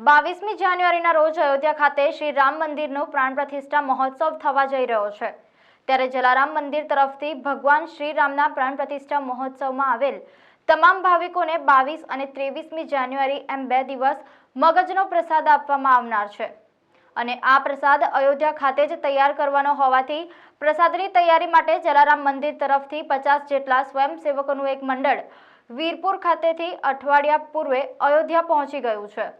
બાવીસમી જાન્યુઆરીના રોજ અયોધ્યા ખાતે શ્રી રામ મંદિરનો પ્રાણ પ્રતિષ્ઠા મહોત્સવ થવા જઈ રહ્યો છે. ત્યારે જલારામ મંદિર તરફથી ભગવાન શ્રી રામના પ્રાણ પ્રતિષ્ઠા મહોત્સવમાં આવેલ તમામ ભાવિકોને બાવીસ અને ત્રેવીસમી જાન્યુઆરી એમ બે દિવસ મગજનો પ્રસાદ આપવામાં આવનાર છે. અને આ પ્રસાદ અયોધ્યા ખાતે જ તૈયાર કરવાનો હોવાથી પ્રસાદની તૈયારી માટે જલારામ મંદિર તરફથી પચાસ જેટલા સ્વયંસેવકોનું એક મંડળ વીરપુર ખાતેથી અઠવાડિયા પૂર્વે અયોધ્યા પહોંચી ગયું છે.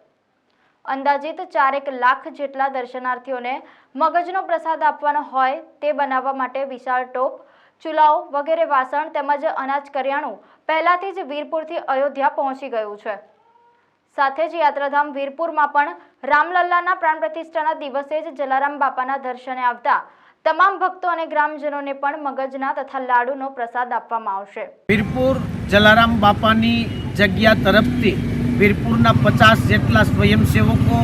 અંદાજિત ચારેક લાખ જેટલા દર્શનાર્થીઓને મગજનો પ્રસાદ આપવાનો હોય તે બનાવવા માટે વિશાળ ટોપ, ચૂલાઓ વગેરે વાસણ તેમજ અનાજ કરિયાણું પહેલાથી જ વીરપુરથી અયોધ્યા પહોંચી ગયું છે. સાથે જ યાત્રાધામ વીરપુરમાં પણ રામલલ્લાના પ્રાણ પ્રતિષ્ઠાના દિવસે જ જલારામ બાપાના દર્શને આવતા તમામ ભક્તો અને ગ્રામજનોને પણ મગજના તથા લાડુનો પ્રસાદ આપવામાં આવશે. વીરપુર જલારામ બાપાની જગ્યા તરફથી વીરપુરના પચાસ જેટલા સ્વયંસેવકો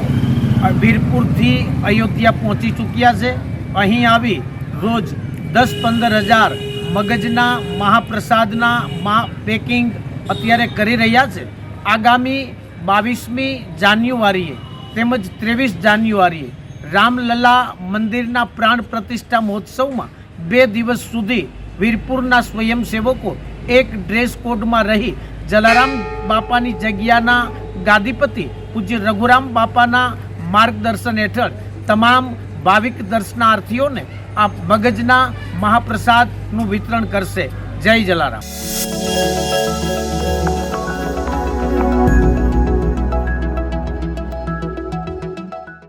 વીરપુરથી અયોધ્યા પહોંચી ચૂક્યા છે. અહીં આવી રોજ દસ પંદર હજાર મગજના, મહાપ્રસાદના, મહા પેકિંગ અત્યારે કરી રહ્યા છે. આગામી બાવીસમી જાન્યુઆરીએ તેમજ ત્રેવીસ જાન્યુઆરીએ રામલલા મંદિરના પ્રાણ પ્રતિષ્ઠા મહોત્સવમાં બે દિવસ સુધી વીરપુરના સ્વયંસેવકો એક ડ્રેસ કોડમાં રહી જલારામ બાપાની જગ્યાના ગાદીપતિ પૂજ્ય રઘુરામ બાપાના માર્ગદર્શન હેઠળ તમામ ભાવિક દર્શનાર્થીઓને આ મગજના મહાપ્રસાદનું વિતરણ કરશે. જય જલારામ.